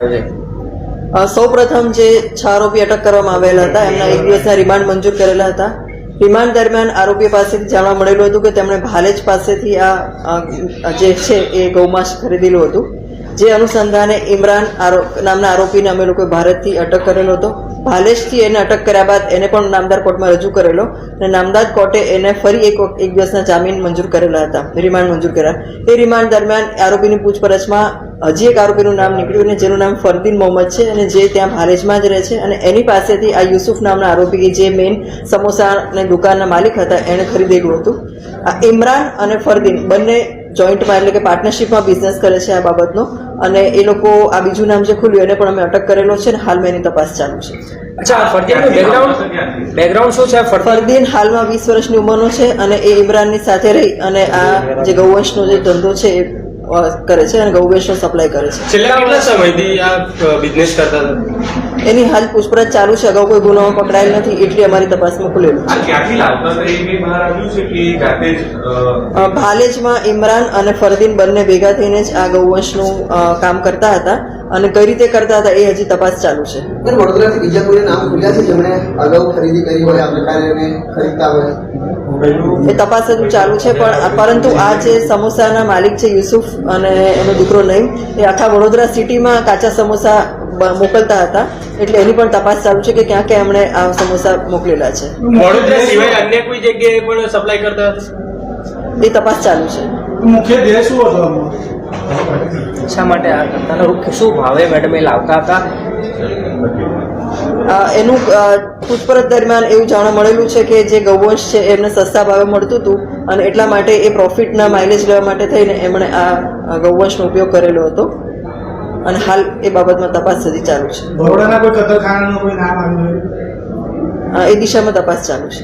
સૌ પ્રથમ જે છ આરોપી અટક કરવામાં આવેલા હતા, એમના એક દિવસના રિમાન્ડ મંજૂર કરેલા હતા. રિમાન્ડ દરમિયાન આરોપી પાસેથી જાણવા મળેલું હતું કે તેમણે ભાલેજ પાસેથી આ જે છે એ ગૌમાંસ ખરીદેલું હતું. જે અનુસંધાને ઇમરાન નામના આરોપીને અમે લોકોએ ભારતથી અટક કરેલો હતો. ભાલેજથી એને અટક કર્યા બાદ એને પણ નામદાર કોર્ટમાં રજૂ કરેલો અને નામદાર કોર્ટે એને ફરી એક એક દિવસના જામીન મંજૂર કરેલા હતા, રિમાન્ડ મંજૂર કર્યા. એ રિમાન્ડ દરમિયાન આરોપીની પૂછપરછમાં હજી એક આરોપીનું નામ નીકળ્યું અને જેનું નામ ફરદીન મોહમ્મદ છે અને જે ત્યાં ભારેજમાં જ રહે છે અને એની પાસેથી આ યુસુફ નામના આરોપી કે જે મેઇન અને દુકાનના માલિક હતા એણે ખરીદેલું હતું. આ ઇમરાન અને ફરદીન બંને જોઈન્ટમાં એટલે કે પાર્ટનરશિપમાં બિઝનેસ કરે છે આ બાબતનો અને એ લોકો આ બીજું નામ જે ખુલ્યું એને પણ અમે અટક કરેલો છે અને હાલમાં એની તપાસ ચાલુ છે. અચ્છા ફરદીનનું બેકગ્રાઉન્ડ બેકગ્રાઉન્ડ શું છે? ફરદીન હાલમાં વીસ વર્ષની ઉંમરનો છે અને એ ઇમરાનની સાથે રહી અને આ જે ગૌવંશનો જે ધંધો છે એ કરે છે અને ગૌ સપ્લાય કરે છે. છેલ્લા કેટલા સમયથી આ બિઝનેસ કરતા હતા? એની હાલ પૂછપરછ ચાલુ છે અગાઉ કોઈ ગુનો પકડાયેલ નથી એટલી અમારી તપાસમાં ખુલેલું. ભાલેજમાં ઇમરાન અને ફરદીન બંને ભેગા થઈને જ આ ગૌવંશનું કામ કરતા હતા અને કઈ રીતે કરતા હતા એ હજી તપાસ ચાલુ છે. વડોદરાથી બીજા કોઈ નામ ખુલ્યા છે જેમણે અગાઉ ખરીદી કરી હોય આ પ્રકારે ખરીદતા હોય? એ તપાસ હજુ ચાલુ છે પણ પરંતુ આ જે સમોસાના માલિક છે યુસુફ અને એનો દીકરો નહીં એ આખા વડોદરા સિટીમાં કાચા સમોસા મોકલતા હતા. એટલે એની પણ તપાસ ચાલુ છે કે ક્યાં ક્યાં એમણે આ સમોસા મોકલેલા છે. વડોદરા સિવાય અન્ય કોઈ જગ્યાએ પણ સપ્લાય કરતા એ તપાસ ચાલુ છે. મુખ્ય ધ્યેય શું હતો શા માટે આ કરતા શું ભાવે મેડમ એ લાવતા હતા? એનું પૂછપરછ દરમિયાન એવું જાણવા મળેલું છે કે જે ગૌવંશ છે એમને સસ્તા ભાવે મળતું હતું અને એટલા માટે એ પ્રોફિટના માઇલેજ લેવા માટે થઈને એમણે આ ગૌવંશનો ઉપયોગ કરેલો હતો. અને હાલ એ બાબતમાં તપાસ હજી ચાલુ છે. બરોડાના કોઈ કતલખાનાનું કોઈ નામ આવ્યું એ દિશામાં તપાસ ચાલુ છે.